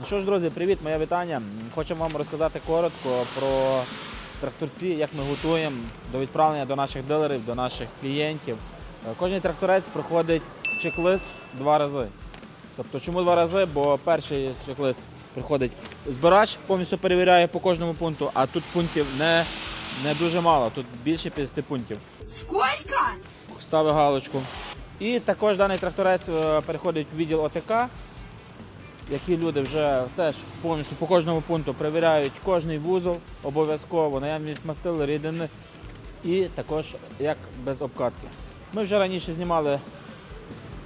Ну що ж, друзі, привіт, моє вітання. Хочемо вам розказати коротко про тракторці, як ми готуємо до відправлення до наших дилерів, до наших клієнтів. Е, Кожен тракторець проходить чек-лист два рази. Тобто, чому два рази? Бо перший чек-лист приходить збирач, повністю перевіряє по кожному пункту, а тут пунктів не, не дуже мало, тут більше 50 пунктів. Сколько? Ставив галочку. І також даний тракторець е, переходить в відділ ОТК, які люди вже теж повністю по кожному пункту перевіряють кожний вузол, обов'язково, наявність мастили, рідини і також як без обкатки. Ми вже раніше знімали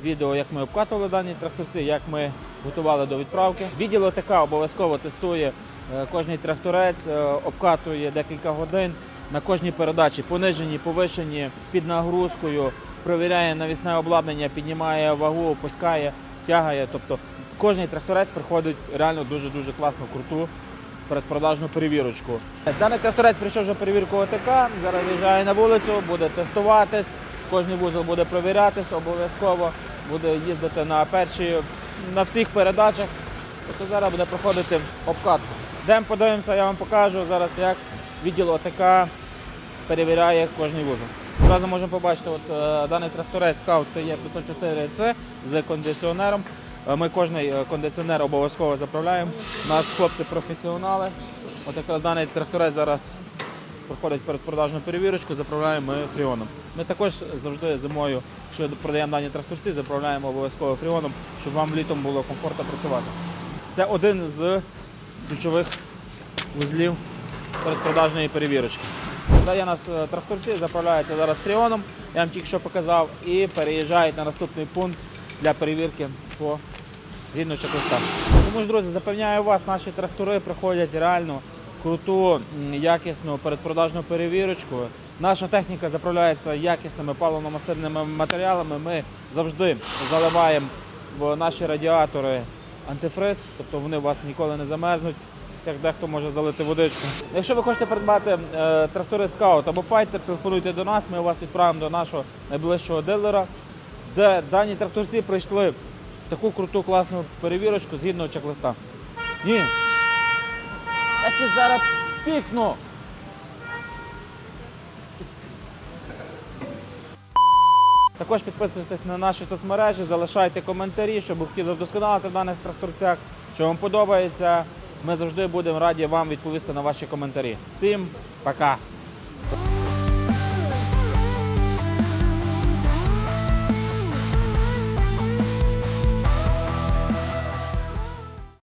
відео, як ми обкатували дані тракторці, як ми готували до відправки. Відділ ОТК обов'язково тестує е, кожний тракторець, е, обкатує декілька годин на кожній передачі, понижені, повишені, під нагрузкою, провіряє навісне обладнання, піднімає вагу, опускає, тягає. Тобто кожний тракторець проходить реально дуже-дуже класну, круту передпродажну перевірочку. Даний тракторець прийшов вже перевірку ОТК, зараз виїжджає на вулицю, буде тестуватись, кожний вузол буде перевірятись, обов'язково буде їздити на перші, на всіх передачах. Тобто зараз буде проходити обкатку. Йдемо подивимося, я вам покажу зараз, як відділ ОТК перевіряє кожний вузол. Зразу можемо побачити, от, е, даний тракторець Scout є 504C з кондиціонером. Е, Ми кожний е, кондиціонер обов'язково заправляємо. У нас хлопці професіонали. От якраз даний тракторець зараз проходить передпродажну перевірочку, заправляємо ми фріоном. Ми також завжди зимою, якщо продаємо дані тракторці, заправляємо обов'язково фріоном, щоб вам літом було комфортно працювати. Це один з ключових вузлів передпродажної перевірочки. У нас е, тракторці, заправляються зараз фріоном, я вам тільки що показав, і переїжджають на наступний пункт для перевірки по згідно чек-листа. Тому ж, друзі, запевняю вас, наші трактори проходять реально круту, якісну передпродажну перевірочку. Наша техніка заправляється якісними паливно-мастильними матеріалами. Ми завжди заливаємо в наші радіатори антифриз, тобто вони у вас ніколи не замерзнуть. Як дехто може залити водичку. Якщо ви хочете придбати е, трактори Scout або Fighter, телефонуйте до нас, ми вас відправимо до нашого найближчого дилера, де дані тракторці пройшли таку круту класну перевірочку згідно чек-листа. Ні. Я ти зараз пікну. Також підписуйтесь на наші соцмережі, залишайте коментарі, що ви хотіли вдосконалити в даних тракторцях, що вам подобається. Ми завжди будемо раді вам відповісти на ваші коментарі. Всім пока!